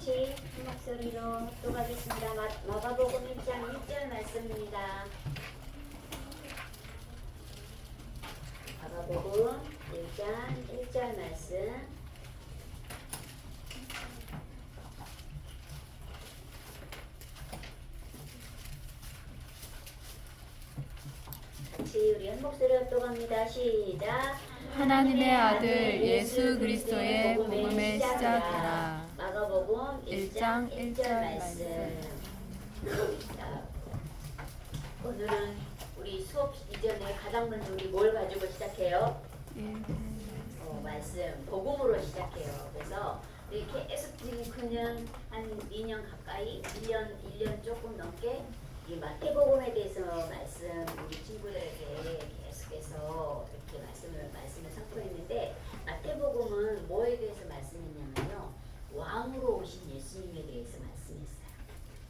같이 한 목소리로 합독하겠습니다. 마, 마가복음 1장 1절 말씀입니다. 마가복음 1장 1절 말씀. 같이 우리 한 목소리 합독합니다. 시작. 하나님의 아들 예수 그리스도의 복음의 시작이라. 마가복음 1장 1절 1절 말씀. 자, 오늘은 우리 수업 이전에 가장 먼저 우리 뭘 가지고 시작해요? 어, 말씀, 복음으로 시작해요. 그래서 우리 계속 지금 그냥 한 2년 가까이, 1년, 1년 조금 넘게 이 마태복음에 대해서 말씀 우리 친구들에게 계속해서 이렇게 말씀을 말씀을 선포했는데 마태복음은 뭐에 대해서 말씀했냐면요 왕으로 오신 예수님에 대해서 말씀했어요.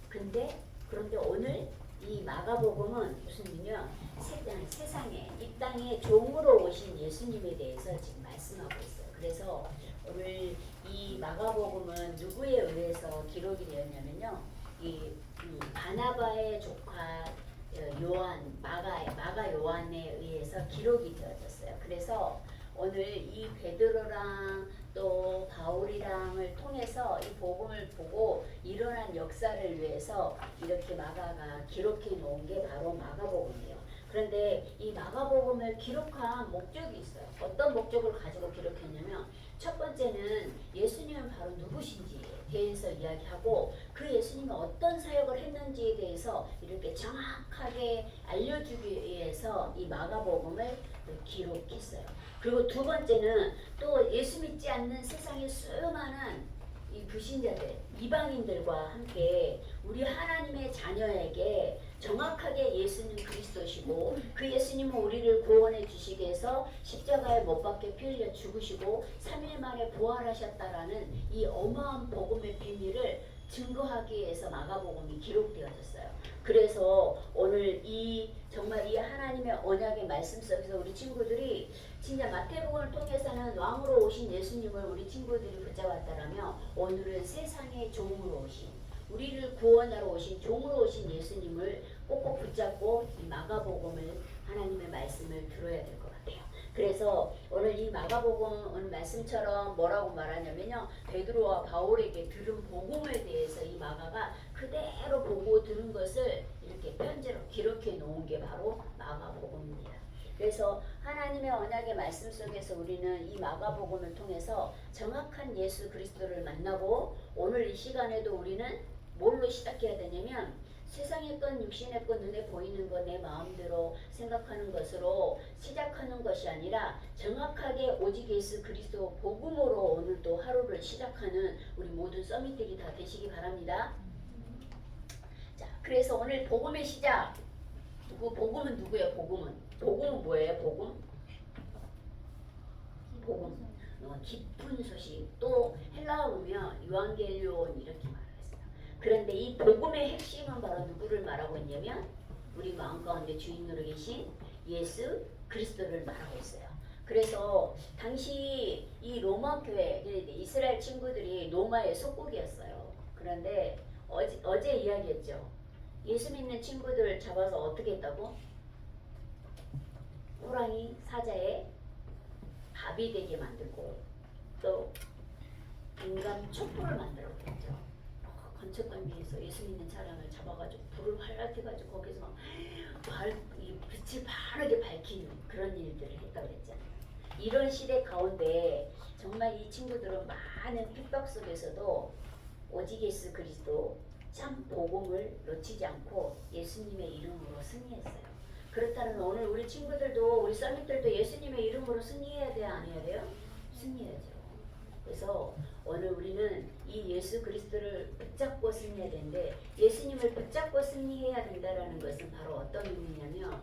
근데 그런데 오늘 이 마가복음은 무슨요 세상 세상에 이 땅에 종으로 오신 예수님에 대해서 지금 말씀하고 있어요. 그래서 오늘 이 마가복음은 누구에 의해서 기록이 되었냐면요 이 음, 바나바의 조카 어, 요한 마가 마가 요한에 의해서 기록이 되어졌어요. 그래서 오늘 이 베드로랑 또 바울이랑을 통해서 이 복음을 보고 일어난 역사를 위해서 이렇게 마가가 기록해 놓은 게 바로 마가복음이에요. 그런데 이 마가복음을 기록한 목적이 있어요. 어떤 목적을 가지고 기록했냐면 첫 번째는 예수님은 바로 누구신지에 대해서 이야기하고 그 예수님이 어떤 사역을 했는지에 대해서 이렇게 정확하게 알려주기 위해서 이 마가복음을 기록했어요. 그리고 두 번째는 또 예수 믿지 않는 세상의 수많은 이 불신자들, 이방인들과 함께 우리 하나님의 자녀에게 정확하게 예수님 그리스도시고 그 예수님은 우리를 구원해 주시기 위해서 십자가에 못 박혀 피 흘려 죽으시고 3일 만에 부활하셨다라는 이 어마한 복음의 비밀을 증거하기 위해서 마가복음이 기록되어졌어요. 그래서 오늘 이 정말 이 하나님의 언약의 말씀 속에서 우리 친구들이 진짜 마태복음을 통해서는 왕으로 오신 예수님을 우리 친구들이 붙잡았다라면 오늘은 세상의 종으로 오신 우리를 구원하러 오신 종으로 오신 예수님을 꼭꼭 붙잡고 이 마가복음을 하나님의 말씀을 들어야 될 것 같아요. 그래서 오늘 이 마가복음 말씀처럼 뭐라고 말하냐면요. 베드로와 바울에게 들은 복음에 대해서 이 마가가 그대로 보고 들은 것을 이렇게 편지로 기록해 놓은 게 바로 마가복음입니다. 그래서 하나님의 언약의 말씀 속에서 우리는 이 마가복음을 통해서 정확한 예수 그리스도를 만나고 오늘 이 시간에도 우리는 뭘로 시작해야 되냐면 세상의 건 육신의 건 눈에 보이는 거 내 마음대로 생각하는 것으로 시작하는 것이 아니라 정확하게 오직 예수 그리스도 복음으로 오늘도 하루를 시작하는 우리 모든 서밋들이 다 되시기 바랍니다. 자, 그래서 오늘 복음의 시작. 누구 복음은 누구예요? 복음은 복음은 뭐예요? 복음? 복음. 어, 깊은 소식. 또 헬라어 보면 유앙겔리온 이렇게 했어요. 그런데 이 복음의 핵심은 바로 누구를 말하고 있냐면 우리 마음 가운데 주인으로 계신 예수 그리스도를 말하고 있어요. 그래서 당시 이 로마 교회 이스라엘 친구들이 로마의 속국이었어요. 그런데 어제, 어제 이야기했죠. 예수 믿는 친구들 잡아서 어떻게 했다고? 호랑이 사자에 밥이 되게 만들고 또 인간 촛불을 만들었 겠죠. 건축관비에서 예수 믿는 사람을 잡아가지고 불을 활락해가지고 거기서 이 빛을 바르게 밝히는 그런 일들을 했다고 그랬잖아요. 이런 시대 가운데 정말 이 친구들은 많은 핍박 속에서도 오직 예수 그리스도 참 복음을 놓치지 않고 예수님의 이름으로 승리했어요. 그렇다면 오늘 우리 친구들도 우리 썰mit들도 예수님의 이름으로 승리해야 돼요, 안 해야 돼요? 승리해야죠. 그래서 오늘 우리는 이 예수 그리스도를 붙잡고 승리해야 되는데 예수님을 붙잡고 승리해야 된다라는 것은 바로 어떤 의미냐면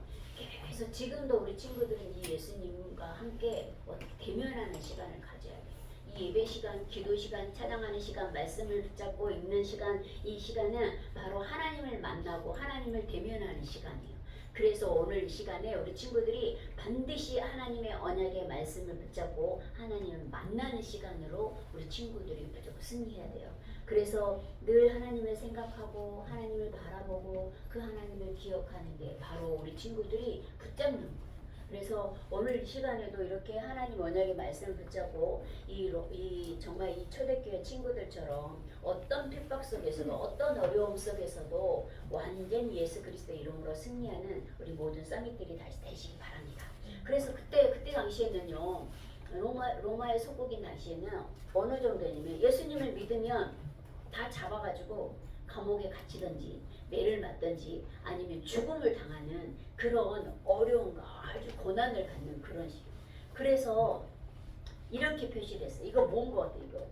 계속 지금도 우리 친구들은 이 예수님과 함께 대면하는 시간을 가져야 돼요. 이 예배 시간, 기도 시간, 찬양하는 시간, 말씀을 붙잡고 읽는 시간, 이 시간은 바로 하나님을 만나고 하나님을 대면하는 시간이에요. 그래서 오늘 이 시간에 우리 친구들이 반드시 하나님의 언약의 말씀을 붙잡고 하나님을 만나는 시간으로 우리 친구들이 무조건 승리해야 돼요. 그래서 늘 하나님을 생각하고 하나님을 바라보고 그 하나님을 기억하는 게 바로 우리 친구들이 붙잡는 거예요. 그래서 오늘 이 시간에도 이렇게 하나님 언약의 말씀을 붙잡고 이, 로- 이 정말 이 초대교회 친구들처럼 어떤 핍박 속에서도 어떤 어려움 속에서도 완전 예수 그리스도의 이름으로 승리하는 우리 모든 서밋들이 다시 되시기 바랍니다. 그래서 그때 그때 당시에는요 로마 로마의 속국인 당시에는 어느 정도냐면 예수님을 믿으면 다 잡아가지고 감옥에 갇히든지 매를 맞든지 아니면 죽음을 당하는 그런 어려움과 아주 고난을 갖는 그런 식. 그래서 이렇게 표시됐어. 이거 뭔 거 같아 이거?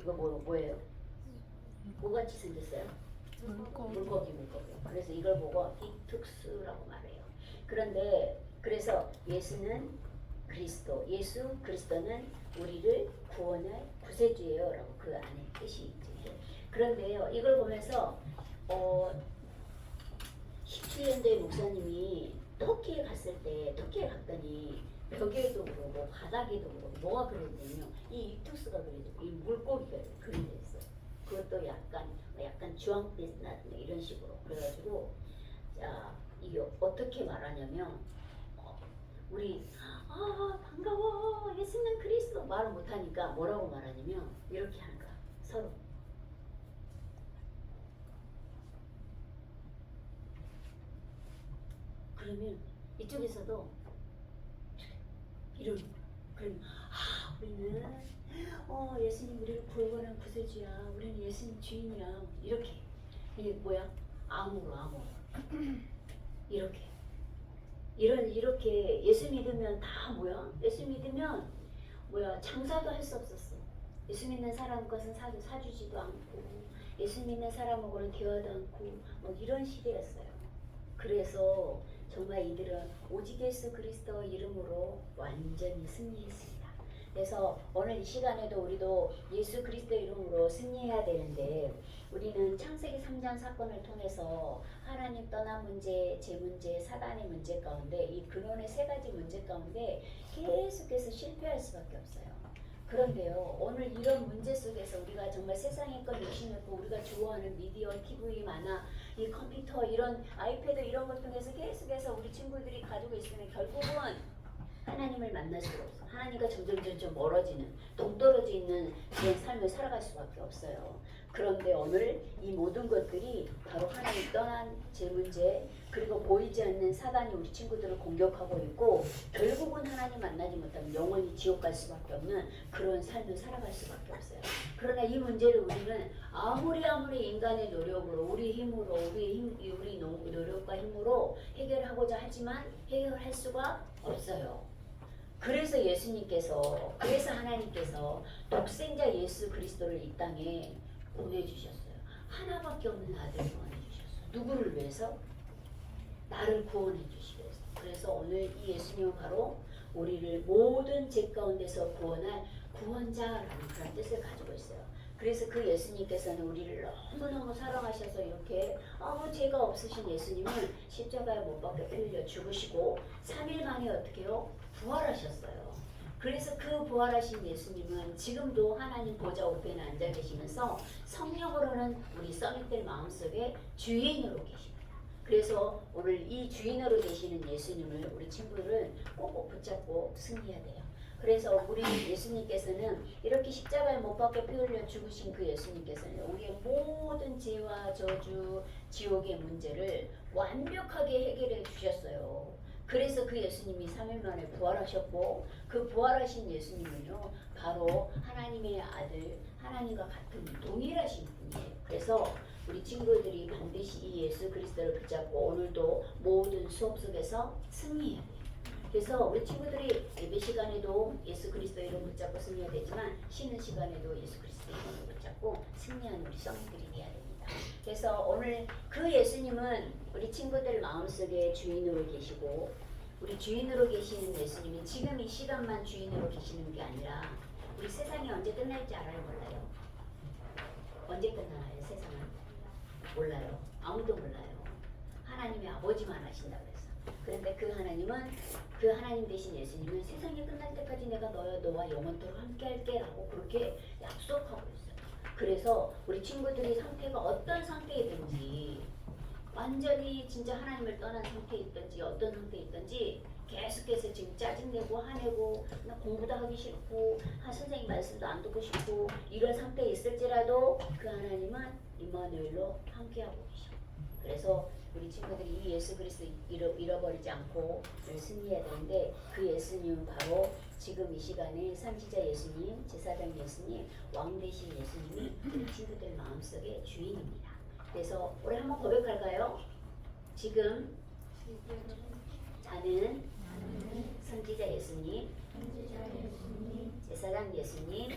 이거 뭐 뭐예요? 뭐같이 생겼어요? 물고기. 물고기 물고기. 그래서 이걸 보고 이특수라고 말해요. 그런데 그래서 예수는 그리스도, 예수 그리스도는 우리를 구원할 구세주예요라고 그 안에 뜻이 있죠. 그런데요, 이걸 보면서 어 17년도에 목사님이 터키에 갔을 때 터키에 갔더니 벽에도 그러고 바닥에도 그러고 뭐가 그랬냐면 이 이투스가 그려져 이 물고기가 그려져 있어. 그것도 약간 약간 주황빛 나 이런 식으로. 그래가지고 자 이게 어떻게 말하냐면 어, 우리 아 반가워. 예수님 그리스도. 말을 못하니까 뭐라고 말하냐면 이렇게 하는 거야 서로 그러면 이쪽에서도 이런 그러면 아 우리는 어 예수님 우리를 구원한 구세주야 우리는 예수님 주인이야. 이렇게. 이게 뭐야? 암으로 암으로. 이렇게. 이런 이렇게 예수 믿으면 다 뭐야? 예수 믿으면 뭐야? 장사도 할 수 없었어. 예수 믿는 사람 것은 사주 사주지도 않고 예수 믿는 사람하고는 대화도 않고 뭐 이런 시대였어요 그래서 정말 이들은 오직 예수 그리스도 이름으로 완전히 승리했습니다. 그래서 오늘 이 시간에도 우리도 예수 그리스도 이름으로 승리해야 되는데 우리는 창세기 3장 사건을 통해서 하나님 떠난 문제, 제 문제, 사단의 문제 가운데 이 근원의 세 가지 문제 가운데 계속해서 실패할 수밖에 없어요. 그런데요, 오늘 이런 문제 속에서 우리가 정말 세상의 것 욕심냈고 우리가 좋아하는 미디어, TV, 만화, 이 컴퓨터, 이런 아이패드 이런 걸 통해서 계속해서 우리 친구들이 가지고 있으면 결국은 하나님을 만날 수가 없어. 하나님과 점점 점점 멀어지는 동떨어져 있는 삶을 살아갈 수밖에 없어요. 그런데 오늘 이 모든 것들이 바로 하나님 떠난 제 문제 그리고 보이지 않는 사단이 우리 친구들을 공격하고 있고 결국은 하나님 만나지 못하면 영원히 지옥 갈 수밖에 없는 그런 삶을 살아갈 수밖에 없어요. 그러나 이 문제를 우리는 아무리 아무리 인간의 노력으로 우리 힘으로 우리 힘 우리 노- 노력과 힘으로 해결하고자 하지만 해결할 수가 없어요. 그래서 예수님께서 그래서 하나님께서 독생자 예수 그리스도를 이 땅에 보내주셨어요. 하나밖에 없는 아들을 보내주셨어요. 누구를 위해서? 나를 구원해 주시기 위해서. 그래서 오늘 이 예수님은 바로 우리를 모든 죄 가운데서 구원할 구원자라는 그런 뜻을 가지고 있어요. 그래서 그 예수님께서는 우리를 너무너무 사랑하셔서 이렇게 아무 죄가 없으신 예수님을 십자가에 못 박혀 흘려 죽으시고 3일 만에 어떻게 요? 부활하셨어요. 그래서 그 부활하신 예수님은 지금도 하나님 보좌 우편에 앉아 계시면서 성령으로는 우리 써밋들 마음속에 주인으로 계십니다. 그래서 오늘 이 주인으로 계시는 예수님을 우리 친구를 꼭꼭 붙잡고 승리해야 돼요. 그래서 우리 예수님께서는 이렇게 십자가에 못 박혀 피 흘려 죽으신 그 예수님께서는 우리의 모든 죄와 저주, 지옥의 문제를 완벽하게 해결해 주셨어요. 그래서 그 예수님이 3일 만에 부활하셨고 그 부활하신 예수님은요 바로 하나님의 아들 하나님과 같은 동일하신 분이에요. 그래서 우리 친구들이 반드시 이 예수 그리스도를 붙잡고 오늘도 모든 수업 속에서 승리해야 돼요. 그래서 우리 친구들이 예배 시간에도 예수 그리스도 이름 붙잡고 승리해야 되지만 쉬는 시간에도 예수 그리스도 이름을 붙잡고 승리하는 우리 성들이 돼야 됩니다. 그래서 오늘 그 예수님은 우리 친구들 마음속에 주인으로 계시고 우리 주인으로 계시는 예수님이 지금 이 시간만 주인으로 계시는 게 아니라 우리 세상이 언제 끝날지 알아요 몰라요? 언제 끝나나요 세상은? 몰라요. 아무도 몰라요. 하나님의 아버지만 하신다고 그랬어. 그런데 그 하나님은 그 하나님 대신 예수님은 세상이 끝날 때까지 내가 너와 너와 영원토록 함께 할게라고 그렇게 약속하고 있어요. 그래서 우리 친구들이 상태가 어떤 상태이든지 완전히 진짜 하나님을 떠난 상태에 있든지 어떤 상태에 있든지 계속해서 지금 짜증내고 화내고 나 공부도 하기 싫고 한 선생님 말씀도 안 듣고 싶고 이런 상태에 있을지라도 그 하나님은 임마누엘로 함께하고 계셔. 그래서 우리 친구들이 이 예수 그리스도 잃어, 잃어버리지 않고 늘 승리해야 되는데 그 예수님은 바로 지금 이 시간에 선지자 예수님, 제사장 예수님, 왕 대신 예수님이 우리 친구들 마음속의 주인입니다. 그래서 우리 한번 고백할까요? 지금 나는 선지자 예수님, 제사장 예수님,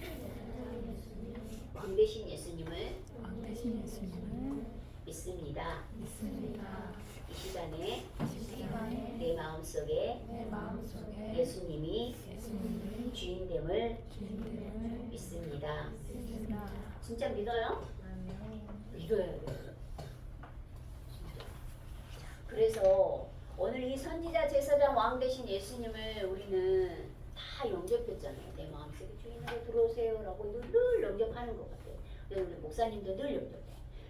왕 대신 예수님을 왕 대신 예수님을 믿습니다. 믿습니다. 이 시간에 내 마음속에 예수님이 주인됨을 믿습니다. 진짜 믿어요? 믿어야 돼요. 그래서 오늘 이 선지자 제사장 왕 되신 예수님을 우리는 다 영접했잖아요. 내 마음속에 주인으로 들어오세요라고 늘 영접하는 것 같아요. 그래서 우리 목사님도 늘 영접해.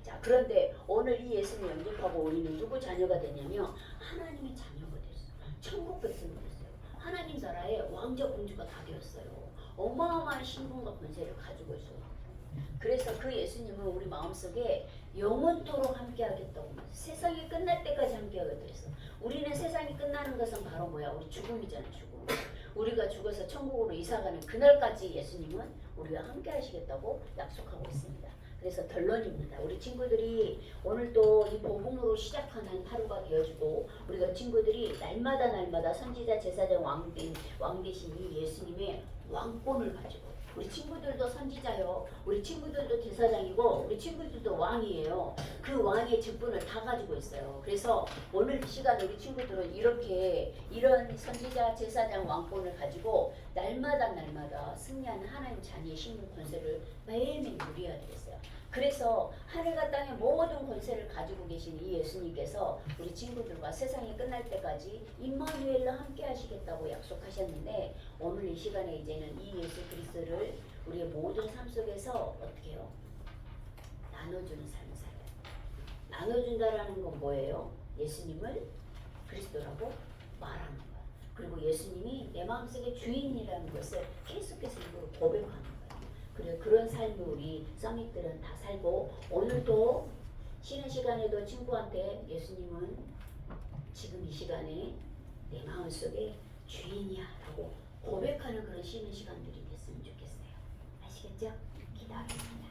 자 그런데 오늘 이 예수님 영접하고 우리는 누구 자녀가 되냐면 하나님의 자녀가 됐어요. 천국 백성이 됐어요. 하나님 나라의 왕자 공주가 다 되었어요. 어마어마한 신분과 권세를 가지고 있어요. 그래서 그 예수님은 우리 마음속에 영원토록 함께하겠다고 세상이 끝날 때까지 함께하겠다 했어. 우리는 세상이 끝나는 것은 바로 뭐야? 우리 죽음이잖아 죽음. 우리가 죽어서 천국으로 이사가는 그날까지 예수님은 우리와 함께하시겠다고 약속하고 있습니다. 그래서 결론입니다. 우리 친구들이 오늘 또이 복음으로 시작하는 하루가 되어주고 우리가 친구들이 날마다 날마다 선지자 제사장 왕된 왕 대신 이 예수님의 왕권을 가지고 우리 친구들도 선지자요. 우리 친구들도 제사장이고 우리 친구들도 왕이에요. 그 왕의 직분을 다 가지고 있어요. 그래서 오늘 이 시간 우리 친구들은 이렇게 이런 선지자 제사장 왕권을 가지고 날마다 날마다 승리하는 하나님 자녀의 신분 권세를 매일매일 누려야 되겠어요. 그래서 하늘과 땅의 모든 권세를 가지고 계신 이 예수님께서 우리 친구들과 세상이 끝날 때까지 임마누엘로 함께 하시겠다고 약속하셨는데 오늘 이 시간에 이제는 이 예수 그리스도를 우리의 모든 삶 속에서 어떻게 해요? 나눠주는 삶을 살아요. 나눠준다라는 건 뭐예요? 예수님을 그리스도라고 말하는 거야. 그리고 예수님이 내 마음속의 주인이라는 것을 계속해서 고백하는 거야. 그래 그런 삶을 우리 서밋들은 다 살고 오늘도 쉬는 시간에도 친구한테 예수님은 지금 이 시간에 내 마음 속에 주인이야라고 고백하는 그런 쉬는 시간들이 됐으면 좋겠어요. 아시겠죠? 기도하겠습니다.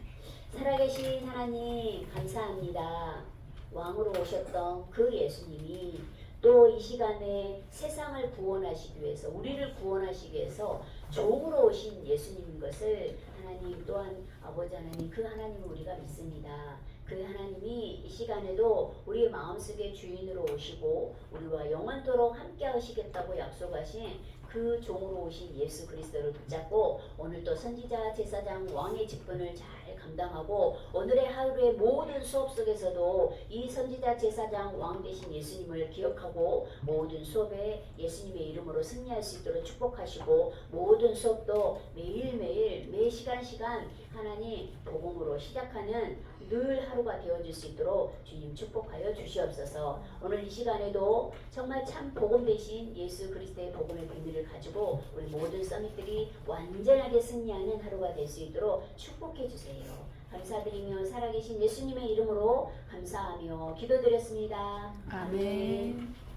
살아계신 하나님 감사합니다. 왕으로 오셨던 그 예수님이 또 이 시간에 세상을 구원하시기 위해서 우리를 구원하시기 위해서 종으로 오신 예수님인 것을 하나님 또한 아버지 하나님 그 하나님을 우리가 믿습니다. 그 하나님이 이 시간에도 우리의 마음속의 주인으로 오시고 우리와 영원토록 함께 하시겠다고 약속하신 그 종으로 오신 예수 그리스도를 붙잡고 오늘도 선지자 제사장 왕의 직분을 잘 감당하고 오늘의 하루의 모든 수업 속에서도 이 선지자 제사장 왕 되신 예수님을 기억하고 모든 수업에 예수님의 이름으로 승리할 수 있도록 축복하시고 모든 수업도 매일매일 매 시간 시간 하나님 복음으로 시작하는 늘 하루가 되어줄 수 있도록 주님 축복하여 주시옵소서 오늘 이 시간에도 정말 참 복음 대신 예수 그리스도의 복음의 비밀을 가지고 우리 모든 서밋들이 완전하게 승리하는 하루가 될 수 있도록 축복해 주세요. 감사드리며 살아계신 예수님의 이름으로 감사하며 기도드렸습니다. 아멘.